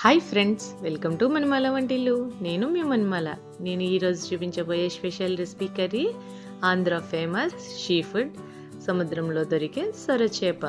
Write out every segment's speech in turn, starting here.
Hi friends welcome to Manmala వంటిల్లు నేను మీ మనమాల నేను ఈరోజు చూపించబోయే special recipe curry Andhra famous sea food సముద్రంలో దొరికే సొరచేప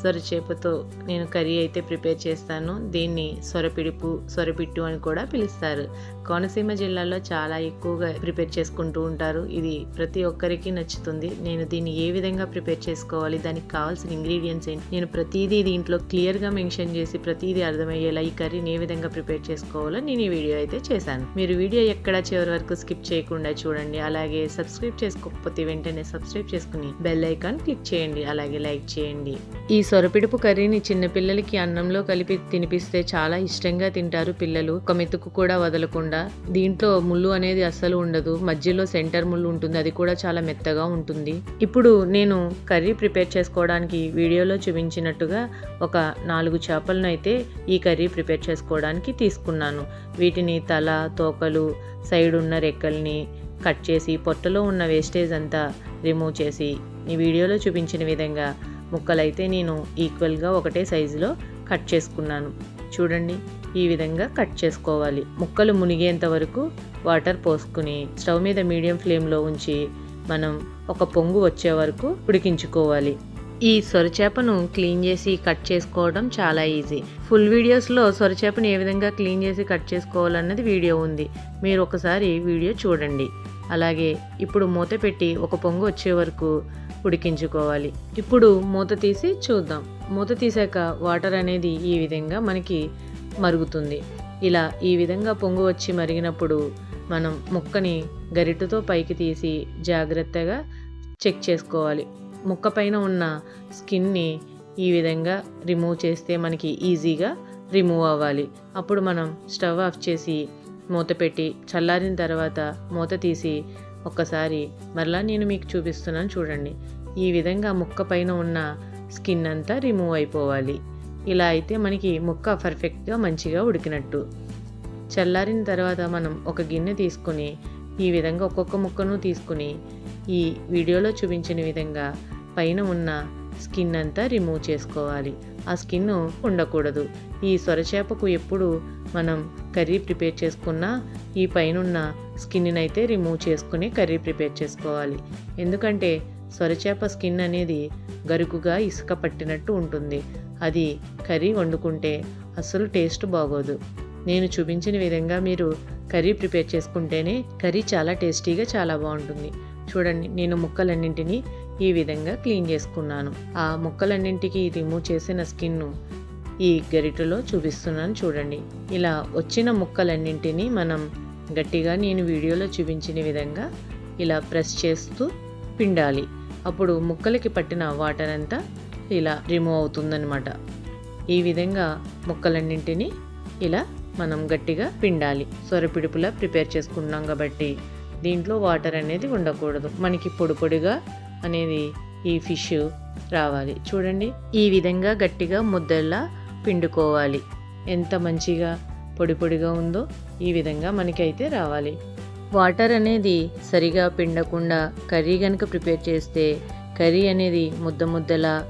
సొరచేపతో నేను కర్రీ అయితే ప్రిపేర్ చేస్తాను. దీన్ని సొరపిడుపు సొరపిట్టు అని కూడా పిలుస్తారు. కోనసీమ జిల్లాలో చాలా ఎక్కువగా ప్రిపేర్ చేసుకుంటూ ఉంటారు. ఇది ప్రతి ఒక్కరికి నచ్చుతుంది. నేను దీన్ని ఏ విధంగా ప్రిపేర్ చేసుకోవాలి దానికి కావాల్సిన ఇంగ్రీడియంట్స్ ఏంటి? నేను ప్రతిదీ దీంట్లో క్లియర్గా మెన్షన్ చేసి ప్రతిదీ అర్థమయ్యేలా ఈ కర్రీని ఏ విధంగా ప్రిపేర్ చేసుకోవాలో నేను ఈ వీడియో అయితే చేశాను. మీరు వీడియో ఎక్కడ చివరి వరకు స్కిప్ చేయకుండా చూడండి. అలాగే సబ్స్క్రైబ్ చేసుకోకపోతే వెంటనే సబ్స్క్రైబ్ చేసుకుని బెల్ ఐకాన్ క్లిక్ చేయండి. అలాగే లైక్ చేయండి. ఈ సొరపిడుపు కర్రీని చిన్నపిల్లలకి అన్నంలో కలిపి తినిపిస్తే చాలా ఇష్టంగా తింటారు పిల్లలు. ఒక మెతుకు కూడా వదలకుండా. దీంట్లో ముళ్ళు అనేది అస్సలు ఉండదు. మధ్యలో సెంటర్ ముళ్ళు ఉంటుంది. అది కూడా చాలా మెత్తగా ఉంటుంది. ఇప్పుడు నేను కర్రీ ప్రిపేర్ చేసుకోవడానికి వీడియోలో చూపించినట్టుగా ఒక నాలుగు చేపలను అయితే ఈ కర్రీ ప్రిపేర్ చేసుకోవడానికి తీసుకున్నాను. వీటిని తల తోకలు సైడ్ ఉన్న రెక్కల్ని కట్ చేసి పొట్టలో ఉన్న వేస్టేజ్ అంతా రిమూవ్ చేసి ఈ వీడియోలో చూపించిన విధంగా ముక్కలైతే నేను ఈక్వల్గా ఒకటే సైజులో కట్ చేసుకున్నాను. చూడండి ఈ విధంగా కట్ చేసుకోవాలి. ముక్కలు మునిగేంత వరకు వాటర్ పోసుకుని స్టవ్ మీద మీడియం ఫ్లేమ్లో ఉంచి మనం ఒక పొంగు వచ్చే వరకు ఉడికించుకోవాలి. ఈ సొరచేపను క్లీన్ చేసి కట్ చేసుకోవడం చాలా ఈజీ. ఫుల్ వీడియోస్లో సొరచేపను ఏ విధంగా క్లీన్ చేసి కట్ చేసుకోవాలన్నది వీడియో ఉంది. మీరు ఒకసారి వీడియో చూడండి. అలాగే ఇప్పుడు మూత పెట్టి ఒక పొంగు వచ్చే వరకు ఉడికించుకోవాలి. ఇప్పుడు మూత తీసి చూద్దాం. మూత తీసాక వాటర్ అనేది ఈ విధంగా మనకి మరుగుతుంది. ఇలా ఈ విధంగా పొంగు వచ్చి మరిగినప్పుడు మనం ముక్కని గరిటతో పైకి తీసి జాగ్రత్తగా చెక్ చేసుకోవాలి. ముక్క పైన ఉన్న స్కిన్ని ఈ విధంగా రిమూవ్ చేస్తే మనకి ఈజీగా రిమూవ్ అవ్వాలి. అప్పుడు మనం స్టవ్ ఆఫ్ చేసి మూత పెట్టి చల్లారిన తర్వాత మూత తీసి ఒక్కసారి మరలా నేను మీకు చూపిస్తున్నాను చూడండి. ఈ విధంగా ముక్క పైన ఉన్న స్కిన్ అంతా రిమూవ్ అయిపోవాలి. ఇలా అయితే మనకి ముక్క పర్ఫెక్ట్గా మంచిగా ఉడికినట్టు. చల్లారిన తర్వాత మనం ఒక గిన్నె తీసుకుని ఈ విధంగా ఒక్కొక్క ముక్కను తీసుకుని ఈ వీడియోలో చూపించిన విధంగా పైన ఉన్న స్కిన్ అంతా రిమూవ్ చేసుకోవాలి. ఆ స్కిన్ ఉండకూడదు. ఈ సొరచేపకు ఎప్పుడు మనం కర్రీ ప్రిపేర్ చేసుకున్నా ఈ పైనున్న స్కిన్ అయితే రిమూవ్ చేసుకుని కర్రీ ప్రిపేర్ చేసుకోవాలి. ఎందుకంటే సొరచేప స్కిన్ అనేది గరుకుగా ఇసుక పట్టినట్టు ఉంటుంది. అది కర్రీ వండుకుంటే అస్సలు టేస్ట్ బాగోదు. నేను చూపించిన విధంగా మీరు కర్రీ ప్రిపేర్ చేసుకుంటేనే కర్రీ చాలా టేస్టీగా చాలా బాగుంటుంది. చూడండి నేను ముక్కలన్నింటినీ ఈ విధంగా క్లీన్ చేసుకున్నాను. ఆ ముక్కలన్నింటికి రిమూవ్ చేసిన స్కిన్ను ఈ గరిటలో చూపిస్తున్నాను చూడండి. ఇలా వచ్చిన ముక్కలన్నింటినీ మనం గట్టిగా నేను వీడియోలో చూపించిన విధంగా ఇలా ప్రెస్ చేస్తూ పిండాలి. అప్పుడు ముక్కలకి పట్టిన వాటర్ అంతా ఇలా రిమూవ్ అవుతుందన్నమాట. ఈ విధంగా ముక్కలన్నింటినీ ఇలా మనం గట్టిగా పిండాలి. సొరపిడుపులా ప్రిపేర్ చేసుకున్నాం కాబట్టి దీంట్లో వాటర్ అనేది ఉండకూడదు. మనకి పొడి పొడిగా అనేది ఈ ఫిష్ రావాలి. చూడండి ఈ విధంగా గట్టిగా ముద్దల్లా పిండుకోవాలి. ఎంత మంచిగా పొడి పొడిగా ఉందో ఈ విధంగా మనకైతే రావాలి. వాటర్ అనేది సరిగా పిండకుండా కర్రీ కనుక ప్రిపేర్ చేస్తే కర్రీ అనేది ముద్ద ముద్దలా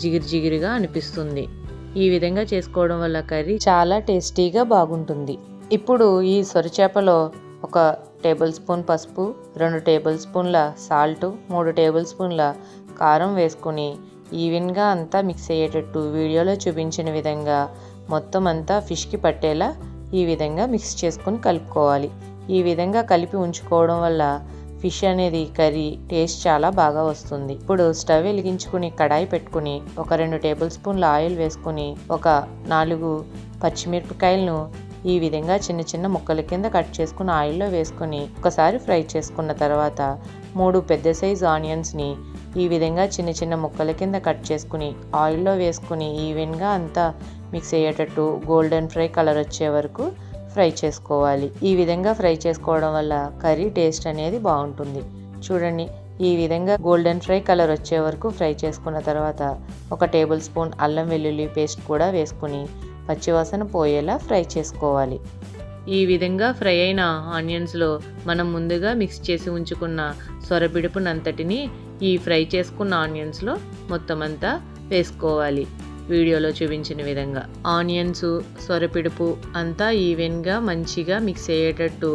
జిగిరి జిగిరిగా అనిపిస్తుంది. ఈ విధంగా చేసుకోవడం వల్ల కర్రీ చాలా టేస్టీగా బాగుంటుంది. ఇప్పుడు ఈ సొరచేపలో ఒక టేబుల్ స్పూన్ పసుపు రెండు టేబుల్ స్పూన్ల సాల్ట్ మూడు టేబుల్ స్పూన్ల కారం వేసుకుని ఈవెన్గా అంతా మిక్స్ అయ్యేటట్టు వీడియోలో చూపించిన విధంగా మొత్తం అంతా ఫిష్కి పట్టేలా ఈ విధంగా మిక్స్ చేసుకొని కలుపుకోవాలి. ఈ విధంగా కలిపి ఉంచుకోవడం వల్ల ఫిష్ అనేది కర్రీ టేస్ట్ చాలా బాగా వస్తుంది. ఇప్పుడు స్టవ్ వెలిగించుకుని కడాయి పెట్టుకుని ఒక రెండు టేబుల్ స్పూన్ల ఆయిల్ వేసుకుని ఒక నాలుగు పచ్చిమిరపకాయలను ఈ విధంగా చిన్న చిన్న ముక్కల కింద కట్ చేసుకుని ఆయిల్లో వేసుకుని ఒకసారి ఫ్రై చేసుకున్న తర్వాత మూడు పెద్ద సైజు ఆనియన్స్ని ఈ విధంగా చిన్న చిన్న ముక్కల కింద కట్ చేసుకుని ఆయిల్లో వేసుకుని ఈవెన్గా అంతా మిక్స్ అయ్యేటట్టు గోల్డెన్ ఫ్రై కలర్ వచ్చే వరకు ఫ్రై చేసుకోవాలి. ఈ విధంగా ఫ్రై చేసుకోవడం వల్ల కర్రీ టేస్ట్ అనేది బాగుంటుంది. చూడండి ఈ విధంగా గోల్డెన్ ఫ్రై కలర్ వచ్చే వరకు ఫ్రై చేసుకున్న తర్వాత ఒక టేబుల్ స్పూన్ అల్లం వెల్లుల్లి పేస్ట్ కూడా వేసుకుని పచ్చివాసన పోయేలా ఫ్రై చేసుకోవాలి. ఈ విధంగా ఫ్రై అయిన ఆనియన్స్లో మనం ముందుగా మిక్స్ చేసి ఉంచుకున్న సొరపిడుపునంతటిని ఈ ఫ్రై చేసుకున్న ఆనియన్స్లో మొత్తం అంతా వేసుకోవాలి. వీడియోలో చూపించిన విధంగా. ఆనియన్స్ సొరపిడుపు అంతా ఈవెన్గా మంచిగా మిక్స్ అయ్యేటట్టు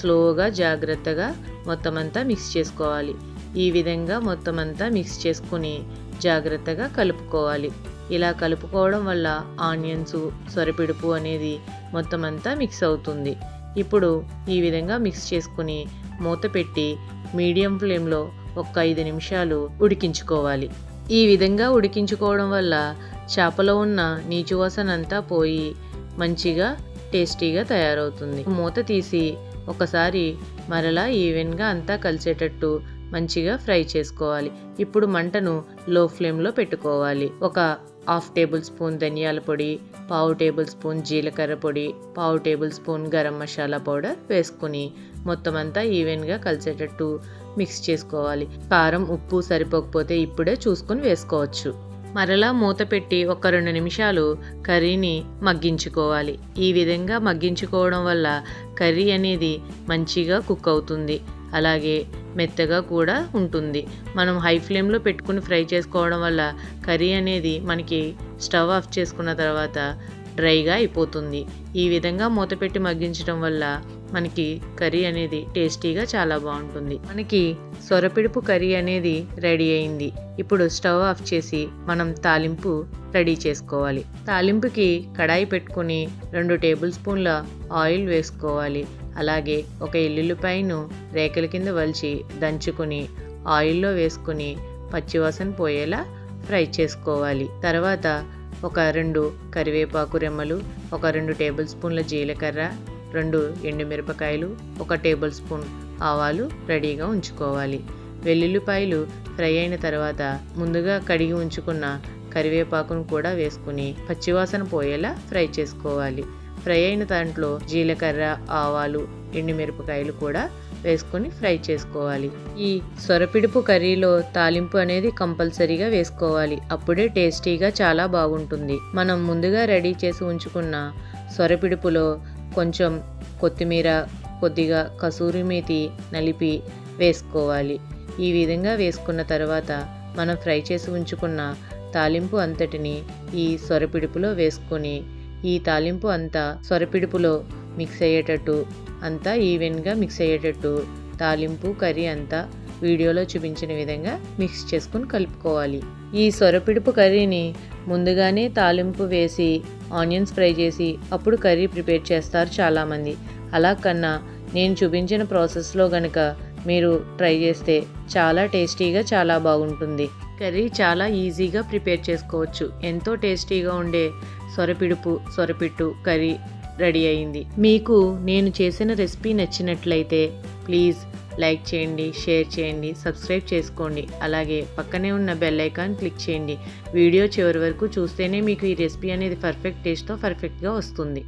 స్లోగా జాగ్రత్తగా మొత్తం అంతా మిక్స్ చేసుకోవాలి. ఈ విధంగా మొత్తం అంతా మిక్స్ చేసుకుని జాగ్రత్తగా కలుపుకోవాలి. ఇలా కలుపుకోవడం వల్ల ఆనియన్స్ సొరపిడుపు అనేది మొత్తం అంతా మిక్స్ అవుతుంది. ఇప్పుడు ఈ విధంగా మిక్స్ చేసుకుని మూత పెట్టి మీడియం ఫ్లేమ్లో ఒక ఐదు నిమిషాలు ఉడికించుకోవాలి. ఈ విధంగా ఉడికించుకోవడం వల్ల చేపలో ఉన్న నీచు వాసన అంతా పోయి మంచిగా టేస్టీగా తయారవుతుంది. మూత తీసి ఒకసారి మరలా ఈవెన్గా అంతా కలిసేటట్టు మంచిగా ఫ్రై చేసుకోవాలి. ఇప్పుడు మంటను లో ఫ్లేమ్లో పెట్టుకోవాలి. ఒక హాఫ్ టేబుల్ స్పూన్ ధనియాల పొడి పావు టేబుల్ స్పూన్ జీలకర్ర పొడి పావు table spoon garam masala powder వేసుకుని మొత్తం అంతా ఈవెన్గా కలిసేటట్టు మిక్స్ చేసుకోవాలి. కారం ఉప్పు సరిపోకపోతే ఇప్పుడే చూసుకొని వేసుకోవచ్చు. మరలా మూత పెట్టి ఒక రెండు నిమిషాలు కర్రీని మగ్గించుకోవాలి. ఈ విధంగా మగ్గించుకోవడం వల్ల కర్రీ అనేది మంచిగా కుక్ అవుతుంది. అలాగే మెత్తగా కూడా ఉంటుంది. మనం హై ఫ్లేమ్లో పెట్టుకుని ఫ్రై చేసుకోవడం వల్ల కర్రీ అనేది మనకి స్టవ్ ఆఫ్ చేసుకున్న తర్వాత డ్రైగా అయిపోతుంది. ఈ విధంగా మూత పెట్టి మగ్గించడం వల్ల మనకి కర్రీ అనేది టేస్టీగా చాలా బాగుంటుంది. మనకి సొరపిడుపు కర్రీ అనేది రెడీ అయింది. ఇప్పుడు స్టవ్ ఆఫ్ చేసి మనం తాలింపు రెడీ చేసుకోవాలి. తాలింపుకి కడాయి పెట్టుకుని రెండు టేబుల్ స్పూన్ల ఆయిల్ వేసుకోవాలి. అలాగే ఒక ఎల్లుల్లిపాయను రేకల కింద వలిచి దంచుకుని ఆయిల్లో వేసుకుని పచ్చివాసన పోయేలా ఫ్రై చేసుకోవాలి. తర్వాత ఒక రెండు కరివేపాకు రెమ్మలు ఒక రెండు టేబుల్ స్పూన్ల జీలకర్ర రెండు ఎండుమిరపకాయలు ఒక టేబుల్ స్పూన్ ఆవాలు రెడీగా ఉంచుకోవాలి. వెల్లుల్లిపాయలు ఫ్రై అయిన తర్వాత ముందుగా కడిగి ఉంచుకున్న కరివేపాకును కూడా వేసుకుని పచ్చివాసన పోయేలా ఫ్రై చేసుకోవాలి. ఫ్రై అయిన దాంట్లో జీలకర్ర ఆవాలు ఎండుమిరపకాయలు కూడా వేసుకొని ఫ్రై చేసుకోవాలి. ఈ సొరపిడుపు కర్రీలో తాలింపు అనేది కంపల్సరీగా వేసుకోవాలి. అప్పుడే టేస్టీగా చాలా బాగుంటుంది. మనం ముందుగా రెడీ చేసి ఉంచుకున్న సొరపిడుపులో కొంచెం కొత్తిమీర కొద్దిగా కసూరి మేతి నలిపి వేసుకోవాలి. ఈ విధంగా వేసుకున్న తర్వాత మనం ఫ్రై చేసి ఉంచుకున్న తాలింపు అంతటిని ఈ సొరపిడుపులో వేసుకొని ఈ తాలింపు అంతా సొరపిడుపులో మిక్స్ అయ్యేటట్టు అంతా ఈవెన్గా మిక్స్ అయ్యేటట్టు తాలింపు కర్రీ అంతా వీడియోలో చూపించిన విధంగా మిక్స్ చేసుకుని కలుపుకోవాలి. ఈ సొరపిడుపు కర్రీని ముందుగానే తాలింపు వేసి ఆనియన్స్ ఫ్రై చేసి అప్పుడు కర్రీ ప్రిపేర్ చేస్తారు చాలామంది. అలా కన్నా నేను చూపించిన ప్రాసెస్లో గనుక మీరు ట్రై చేస్తే చాలా టేస్టీగా చాలా బాగుంటుంది. కర్రీ చాలా ఈజీగా ప్రిపేర్ చేసుకోవచ్చు. ఎంతో టేస్టీగా ఉండే సొరపిడుపు సొరపిట్టు కర్రీ రెడీ అయింది. మీకు నేను చేసిన రెసిపీ నచ్చినట్లయితే ప్లీజ్ లైక్ చేయండి షేర్ చేయండి సబ్స్క్రైబ్ చేసుకోండి. అలాగే పక్కనే ఉన్న బెల్ ఐకాన్ క్లిక్ చేయండి. వీడియో చివరి వరకు చూస్తేనే మీకు ఈ రెసిపీ అనేది పర్ఫెక్ట్ టేస్ట్తో పర్ఫెక్ట్గా వస్తుంది.